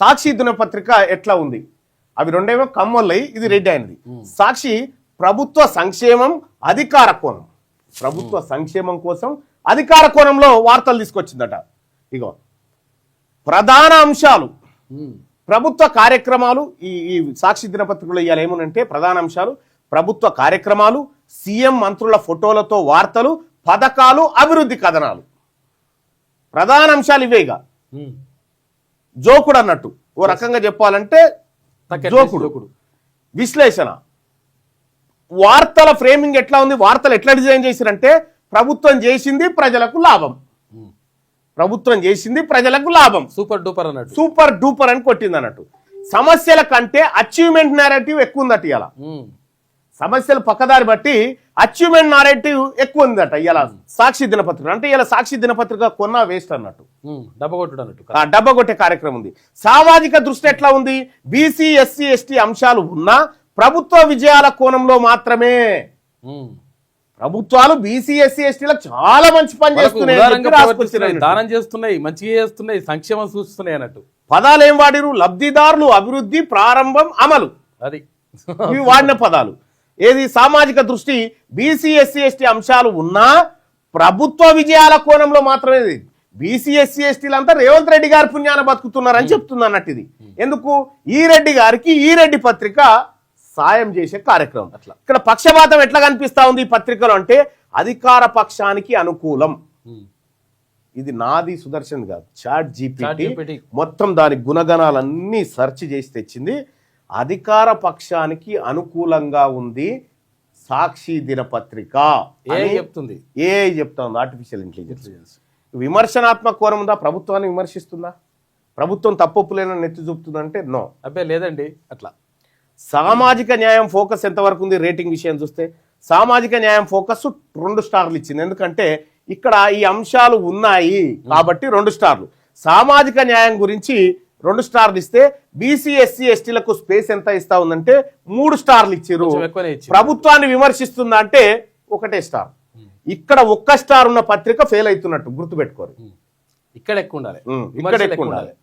సాక్షి దినపత్రిక ఎట్లా ఉంది? అవి రెండేమో కమ్మల్లయి ఇది రెడ్డి అయినది సాక్షి ప్రభుత్వ సంక్షేమం అధికార కోణం. ప్రభుత్వ సంక్షేమం కోసం అధికార కోణంలో వార్తలు తీసుకొచ్చిందట. ఇగో ప్రధాన అంశాలు. ప్రభుత్వ కార్యక్రమాలు ఈ ఈ సాక్షి దినపత్రికలో ఇవాళ ఏమునంటే ప్రధాన అంశాలు ప్రభుత్వ కార్యక్రమాలు సీఎం మంత్రుల ఫోటోలతో వార్తలు పథకాలు అభివృద్ధి కథనాలు. ప్రధాన అంశాలు ఇవే ఇక ఉమ్. జోకుడు అన్నట్టు. ఓ రకంగా చెప్పాలంటే జోకుడు. విశ్లేషణ. వార్తల ఫ్రేమింగ్ ఎట్లా ఉంది వార్తలు ఎట్లా డిజైన్ చేసిరంటే ప్రభుత్వం చేసింది ప్రజలకు లాభం. ఉమ్. ప్రభుత్వం చేసింది ప్రజలకు లాభం. సూపర్ డూపర్ అన్నట్టు. సూపర్ డూపర్ అని కొట్టింది అన్నట్టు. సమస్యల కంటే అచీవ్మెంట్ నేరేటివ్ ఎక్కువ ఉందట ఉమ్. సమస్యలు పక్కదారి బట్టి అచీవ్మెంట్ నారేటివ్ ఎక్కువ ఉందట ఇలా సాక్షి దినపత్రిక. అంటే ఇలా సాక్షి దినపత్రిక కొన్నా వేస్ట్ అన్నట్టు. ఉమ్. డబ్బ కొట్టుడు అన్నట్టు ఆ డబ్బా కొట్టే కార్యక్రమం ఉంది. సామాజిక దృష్టి ఎట్లా ఉంది? బీసీ ఎస్సీ ఎస్టీ అంశాలు ఉన్నా ప్రభుత్వ విజయాల కోణంలో మాత్రమే. ప్రభుత్వాలు బీసీ ఎస్సీ ఎస్టీలకు చాలా మంచి పని చేస్తున్నాయి. దానం చేస్తున్నాయి మంచిగా చేస్తున్నాయి సంక్షేమం చూస్తున్నాయి అన్నట్టు. పదాలు ఏం వాడిరు? లబ్ధిదారులు అభివృద్ధి ప్రారంభం అమలు. అది. ఇవి వాడిన పదాలు. ఏది సామాజిక దృష్టి బీసీ ఎస్సీ ఎస్టీ అంశాలు ఉన్నా ప్రభుత్వ విజయాల కోణంలో మాత్రమే బీసీ ఎస్సీ ఎస్టీలంతా రేవంత్ రెడ్డి గారి పుణ్యాన బతుకుతున్నారని చెప్తుంది అన్నట్టు ఇది ఎందుకు ఈ రెడ్డి గారికి ఈ రెడ్డి పత్రిక సాయం చేసే కార్యక్రమం అట్లా. ఇక్కడ పక్షపాతం ఎట్లా కనిపిస్తా ఉంది ఈ పత్రికలో అంటే అధికార పక్షానికి అనుకూలం. ఇది నాది సుదర్శన్ కాదు చాట్ జీపీటీ GPT. మొత్తం దాని గుణగణాలన్నీ సెర్చ్ చేసి తెచ్చింది అధికార పక్షానికి అనుకూలంగా ఉంది సాక్షి దినపత్రిక ఏ చెప్తుంది? ఏ చెప్తా ఉంది ఆర్టిఫిషియల్ ఇంటెలిజెన్స్ విమర్శనాత్మక కోణం ఉందా? ప్రభుత్వాన్ని విమర్శిస్తుందా? ప్రభుత్వం తప్పొప్పులేనని ఎత్తి చూపుతుందంటే నో అబ్బే లేదండి అట్లా. సామాజిక న్యాయం ఫోకస్ ఎంతవరకు ఉంది? రేటింగ్ విషయం చూస్తే సామాజిక న్యాయం ఫోకస్ రెండు స్టార్లు ఇచ్చింది. ఎందుకంటే ఇక్కడ ఈ అంశాలు ఉన్నాయి కాబట్టి రెండు స్టార్లు. సామాజిక న్యాయం గురించి రెండు స్టార్లు ఇస్తే బీసీ ఎస్సీ ఎస్టీలకు స్పేస్ ఎంత ఇస్తా ఉందంటే మూడు స్టార్లు ఇచ్చారు. ప్రభుత్వాన్ని విమర్శిస్తుందా అంటే ఒకటే స్టార్. ఇక్కడ ఒక్క స్టార్ ఉన్న పత్రిక ఫెయిల్ అవుతున్నట్టు గుర్తుపెట్టుకోరు. ఇక్కడ ఎక్కువ ఉండాలి. ఇక్కడ ఎక్కువ ఉండాలి.